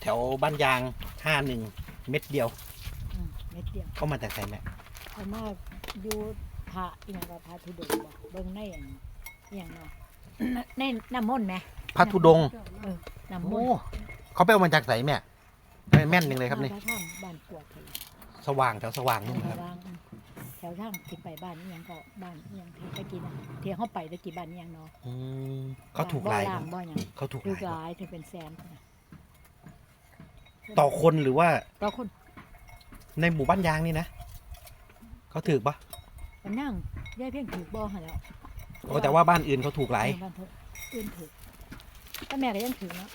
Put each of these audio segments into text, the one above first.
แถวบ้านยางห้าหนึ่งเม็ดเดียว อืมเม็ดเดียวก็มาจากไหนแม่เอามาอยู่พระอีหยังก็พระธุดงค์บ่เบิ่งในอันอีหยังเนาะในน้ำมนต์ไหมพระธุดงค์เออน้ำมโอ้นต์เขาไปเอามาจากไหนแม่แม่แม่นจริงเลยครับนี่มาทางบ้านกวดเลยสว่างแถวสว่างนี่แถครับวางแถวทางที่ไปบ้านอีหยังก็บ้านอีหยังที่ตะกี้น่ะที่เฮาไปตะกี้บ้านอีหยังเนาะอืมเขาถูกหลายบ่ล่างบ่หยังเขาถูกหถูกลายหลายถึงเป็นแสนนะต่อคนหรือว่าต่อคนในหมู่บ้านยางนี่นะเขาถือปะมันนั่งยายเพียงถูกบ่หั่นแหล้วโอ้แต่ว่าบ้านอื่นเขาถูกหลาย บ้านเถอะอื่นถูกแต่แม่ก็ยังถือเนาะ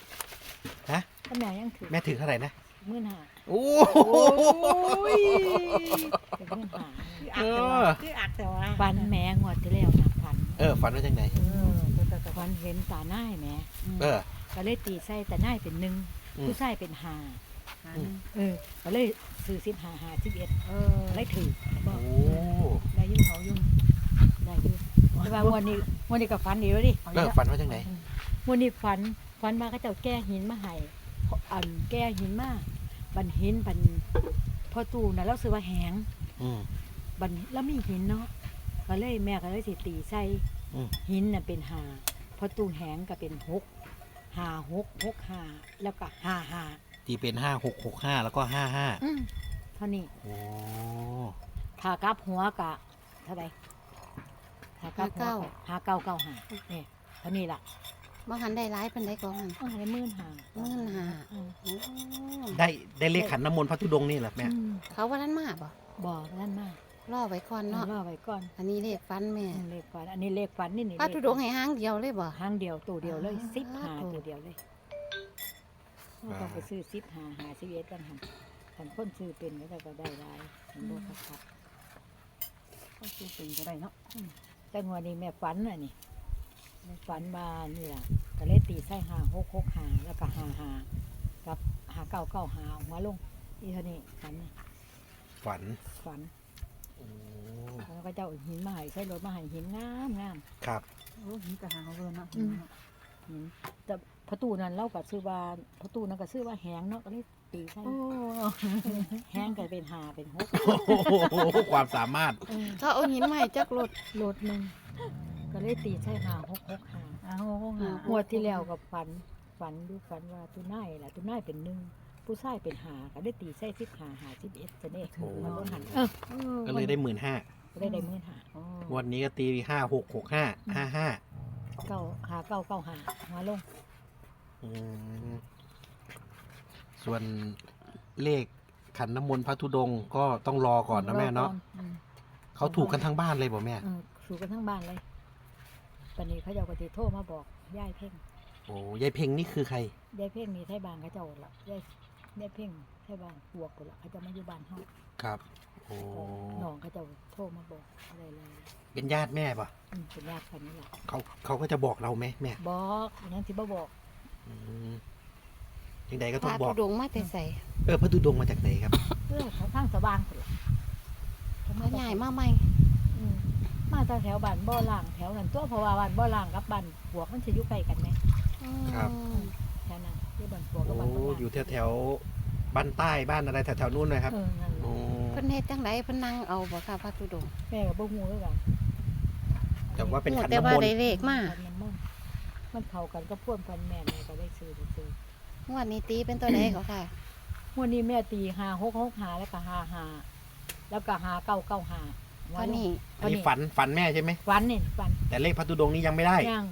ฮะ แต่แม่ยังถือแม่ถือเท่าไหร่นะ มื่นหาโอ้เป็นมื่นหาเออ คืออักแต่ว่าฟันแม่งวดที่แล้วนะฟันเออ ฝันว่าจังไหนเออฟันเห็นตาหน้ายแหม่เออ ก็เลยตีใส่ตาหน้ายเป็นหนึ่งอืม ผู้ชายเป็นหาอืม เออก็เลยซื้อสิบหาหาสิบเอ็ดเออเลยถือบอกโอ้ได้ยุ่งเขายุ่งได้ยุ่งแต่ว่างวันนี้งวันนี้ก็ฟันดีแล้วดิ เออฝันว่าจังไหนวันนี้ฝันฝันมาเขาเจ้าแก้หินมาให้อันแก้หินมา บันหินบันพอตู้น่ะเราซื้อว่าแหงอืม บันแล้วมีหินเนาะก็เลยแม่ก็เลยสิตีใส่อืม หินน่ะเป็นหาพอตู้แหงก็เป็นหกหาหกหกหาแล้วก็หาหาตีเป็นห้าหกหกห้าแล้วก็ห้าห้าอืมเท่านี้โอ้ถ้ากลับหัวกะเท่าไหร่ถ้ากลับหัวก็หาเก้าเก้าหาเนี่ยเท่านี้ล่ะ บ่หันได้ร้ายเป็นได้ก่อนเออได้หมื่นหาหมื่นห้าอืมโอ้ได้ได้เลขขันน้ำมนต์พระธุดงค์นี่เหรอแม่อืมเขาว่านั้นมาบ่บอกนั่นมากรอไว้ก่อนเนาะรอไว้ก่อนอันนี้เลขฟันแม่อืมเลขฝันอันนี้เลขฝันนี่นี่ป้าเลขทุดงค์ให้ห้างเดียวเลยบ่ ห้างเดียวตัวเดียวเลยอ่า สิบหาถูกตัวเดียวเลยอ่าต้องไปซื้อสิบหาหาสิบเอ็ดกันหันขันคนซื้อเป็นก็จะก็ได้หลายมันบ่คักคักก็คือเป็นก็ได้เนาะแต่งวดนี้แม่ฝันน่ะนี่แม่ ฝันมานี่ล่ะก็เลยตีใส่หาหกหกหาแล้วก็หาหากับหาเก้าเก้าหาหัวลงอีเท่านี้ฝันน่ะฝันฝันโอ้แล้วก็เจ้าเอาหินมาให้ใส่รถมาให้หินงามงามครับโอ้หินกระหางเบิ่นเนาะอืมหินแต่ประตูนั้นเราก็ซื้อว่าประตูนั้นก็ซื้อว่าแหงเนาะก็เลยตีใส่โอ้แหงก็เป็นหาเป็นหกโอ้โหความสามารถเออเขาเอาหินมาให้จักรถรถหนึ่ง ก็เลยตีใช่หาหกหกหาอ้าวโอ้โหงวดที่แล้วกับฝันฝันดูฝันว่าตุน่ายแหละตุน่ายเป็นหนึ่งผู้ชายเป็นหาก็ได้ตีใส่สิบหาหาสิบเอ็ดจะเนี่ยโอ้ มันบ่หันเออก็เลยได้หมื่นห้าก็ได้ได้หมื่นหาวันนี้ก็ตีห้าหกหกห้าห้าห้าเก้าหาเก้าเก้าหามาลงอืมส่วนเลขขันน้ำมนต์พระธุดงค์ก็ต้องรอก่อนนะแม่เนาะ อืมเขาถูกกันทั้งบ้านเลยบ่แม่ เออสูกันทั้งบ้านเลย ตอนนี้เขาเจ้าก็ติโทรมาบอกย่ายเพ่งโอ้ยายเพ็งนี่คือใคร ยายเพ่งมีไทยบ้านเขาเจ้าละยายยายเพ่งไทยบ้านบวกกูละเขาจะมาอยู่บ้านเฮาครับ โอ้น้องเขาเจ้าโทรมาบอกอะไรเลยเป็นญาติแม่ปะอืมเป็นญาติกันนี่แหละเขาเขาก็จะบอกเราไหมแม่บอกยังที่บ่บอก อืมยังไงก็พต้องระบอทุกดงค์มาแต่ใส่เออพระธุดงค์มาจากไหนครับ เพื่อเขาทางสว่างพุ่นล่ะมาใหญ่มาใหม่อื มมาจากแถวบ้านบ่อล่างแถวนั้นตัวเพราะว่าบ้านบ่อล่างกับบ้านบวกมันจะอยู่ใกล้กันไหมครับอืมแถวนั้นที่บ้านบวกกับโอ้บ้านบ่อล่างอยู่แถวแถวๆบ้านใต้บ้านอะไรแถวแถวๆนู้นเลยครับเออนั่นแหโอ้ละเพิ่นเฮ็ดจังไดเพิ่นนั่งเอาบ่ค่ะพระทุดงค์แม่ก็บ่ฮู้คือกันแต่ว่าเป็นขันแต่น้ำว่ามนได้ต์เลขมาขันน้ำมนต์มันเข้ากันก็พ่วงกันแม่แม่ก็ได้ซื้อได้ซื้องวดนี้ตีเป็นตัวใดก็ค่ะวันนี้แม่ตีหาหกหกหาแล้วก็หาหาแล้วก็หาเก้าเก้าหาเพราะนี่อันนี้ฝันฝันแม่ใช่ไหมฝันนี่ฝัน แต่เลขพระธุดงค์นี้ยังไม่ได้ ยัง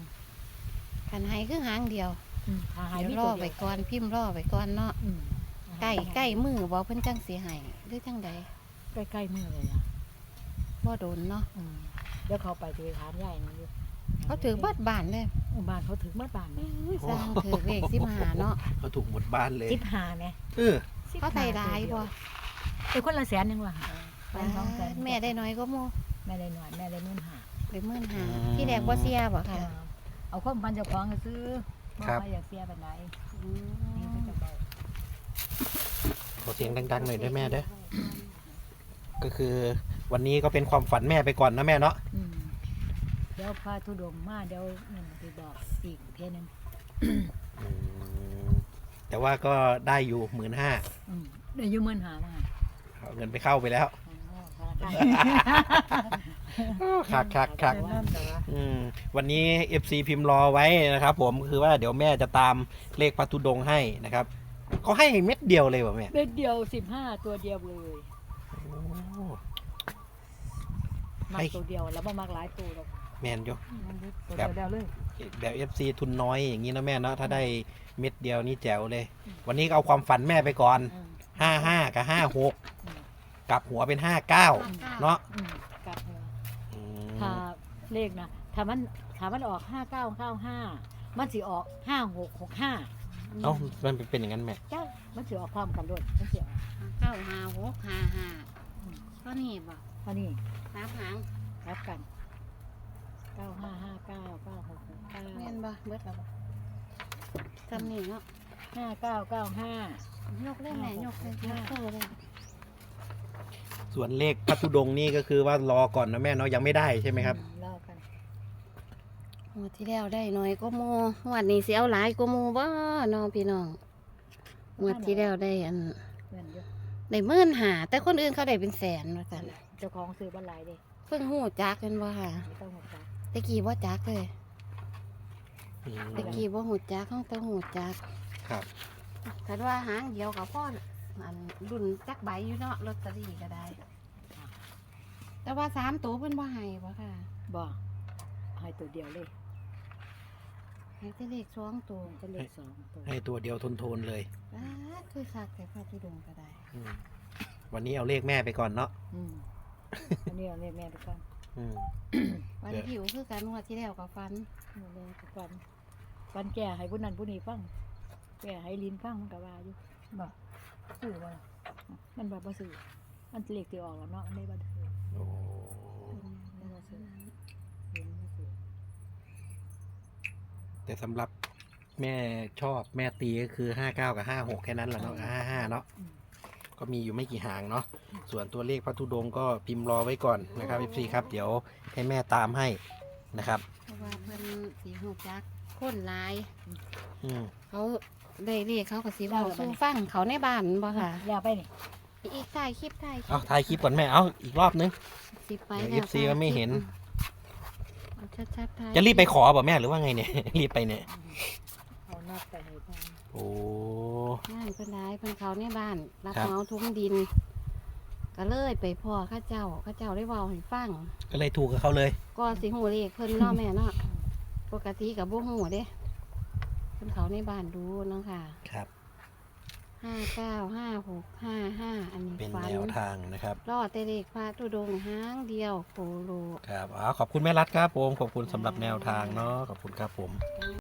คันให้คือหางเดียวอืมหาหายเดี๋ยวมีรตัอวเดีไว้ยวก่อนพิมพ์รอไว้ก่อนเนาะอืมใกล้ใกล้มือบ่เพิ่นจังสิให้หรือจังใดใกล้ใกล้มือเลยล่ะบ่โดนเนาะอืมเดี๋ยวเขาไปที่ถามยายนะอยู่เขาถือบัดบ้านเลยบ้านเขาถึงบ้านบ้านอุ้ยสร้างถือเลข15เนาะเขาถูกหมดบ้านเลย สิบหาไหมเออเขาไทยร้ายบ่เป็นคนละแสนหนึ่งว่ะบ้านสองแสนแม่ได้น้อยก็โมแม่ได้หน่อยแม่ได้หมื่นหาไปหมื่นหาที่แรกบ่เสียบ่ค่ะเอาความพันเจ้าของก็ซื้อบ่ครับ ว่าอยากเสียแบบไหนอืนี่มก็จะเบาขอเสียงดังๆหน่อยได้แม่เด้อก็คือวันนี้ก็เป็นความฝันแม่ไปก่อนนะแม่เนาะอืมเดี๋ยวพาทุดงค์มาเดี๋ยวนี่ไปบอกอีกเพียหนึงอืมแต่ว่าก็ได้อยู่หมื่นห้าอืมได้อยืมเงินหามาเอาเงินไปเข้าไปแล้ว อ๋อธนาคารคักคักคักนั่นแต่ว่าอืมวันนี้ FC พิมพ์รอไว้นะครับ ผมคือว่าเดี๋ยวแม่จะตามเลขพัทุดงค์ให้นะครับเขาให้เม็ดเดียวเลยว่ะแม่เม็ดเดียวสิบห้าตัวเดียวเลยโอ้มักตัวเดียวแล้วบ่มักหลายตัวหรอกแมนอยู่มันตัวเดียวเดียวเลยแบบ FC ทุนน้อยอย่างนี้นะแม่เนาะถ้าได้เม็ดเดียวนี่แจ๋วเลย วันนี้ก็เอาความฝันแม่ไปก่อนอืมห้าห้ากับห้าหกอืม กลับหัวเป็นห้าเก้าเนาะอืมกลับหัวอืมถ้าเลขนะถ้ามันถ้ามันออกห้าเก้าเก้าห้ามันสิออกห้าหกหกห้าเอ้ามันเป็นอย่างนั้นแม่จ้ามันสิออกความกันด้วยมันสิออกเก้าห้าหกห้าห้าอืมก็นี่บ่อันนี้สามหางรับกันเก้าห้าห้าเก้าเก้าหกหกเก้าแม่นบ่เบิดแล้วบ่จำนี่เนาะห้าเก้าเก้าห้ายกเลยแม่ยกเลยยกโตเลย ส่วนเลขพัทุดงค์นี่ก็คือว่ารอก่อนนะแม่เนาะยังไม่ได้ใช่ไหมครับ เล่ากันงวดที่แล้วได้หน่อยก็โมงวดนี้สิเอาหลายก็โมบ่น้องพี่น้องงวดที่แล้วได้อันเงินเยอะได้หมื่นหาแต่คนอื่นเขาได้เป็นแสนว่าซั่นเจ้าของซื้อบันไลายเด้เพิ่งหูจักกันว่าค่ะไม่ต้องหกจักตะกี้ว่าจักเลยอืมตะกี้ว่าหูจักห้องตะหูจักครับแต่ว่าหางเดียวกับพ่อ อันรุ่นจักใบอยู่เนาะลอตเตอรี่ก็ได้ แต่ว่าสามตัวเพิ่นว่าให้บ่ค่ะบ่ให้ตัวเดียวเลยให้แต่เลขสองตัวก็เลขสองตัวให้ตัวเดียวทนๆเลยอ่าคือคักแต่พระธุดงค์ก็ได้อืมวันนี้เอาเลขแม่ไปก่อนเนาะอืมอันนี้เอาเลขแม่ทุกคนอืม วันเดี๋ยว ผิวคือกันงวดที่แล้วกับฟันเอาเลขทุกวันวันแก่ให้ผู้นั้นผู้นี้ฟังแก่ให้ลิ้นฟังมันก็ว่าอยู่บ่ ซื้อบ่ล่ะมันบ่บ่ซื้อมันเลขที่ออกแล้วเนาะอันนี้บ่ซื้อโอ้ไม่บ่ซื้อลิ้นบ่ซื้อแต่สำหรับแม่ชอบแม่ตีก็คือห้าเก้ากับห้าหกแค่นั้นแหละเนาะห้าห้าเนาะอืมก็มีอยู่ไม่กี่หางเนาะส่วนตัวเลขพัทุดงค์ก็พิมพ์รอไว้ก่อนนะครับพี่ครับ เดี๋ยวให้แม่ตามให้นะครับเพราะ ว่าเพิ่นสีหูจักคนหลาย อืมเขาได้เลขเขาก็สิเว้าสู่ฟังเขาในบ้านบ่ค่ะอย่าไปนี่อีกถ่ายคลิปถ่ายคลิเอาปถ่ายคลิปก่อนแม่เอาอีกรอบนึง สิไปเดี๋ยวแล้ว FC มันไม่เห็น เอาชัดๆถ่ายจะรีบไปขอบ่แม่หรือว่าไงเนี่ย รีบไปเนี่ย เอานัดไปให้ฟังโอ้ งานเพิ่นหลายเพิ่นเขาในบ้าน รับครับ เหมาทุ่งดิน ก็เลยไปพ่อเข้าเจ้าเข้าเจ้าได้เว้าให้ฟังก็เลยถูกกับเขาเลย ก็สิหูเลขเพิ่นเนาะแม่เนาะปกติกับบ่หูเด้เพิ่นเขาในบ้านดูเนาะค่ะครับ ห้าเก้าห้าหกห้าห้าอันนี้เป็นฝันแนวทางนะครับ รอดแต่เลขพระตุดงค์หางเดียวโคโล ครับอ๋อขอบคุณแม่รัฐครับผม ขอบคุณสำหรับแนวทางเนาะ ขอบคุณครับผม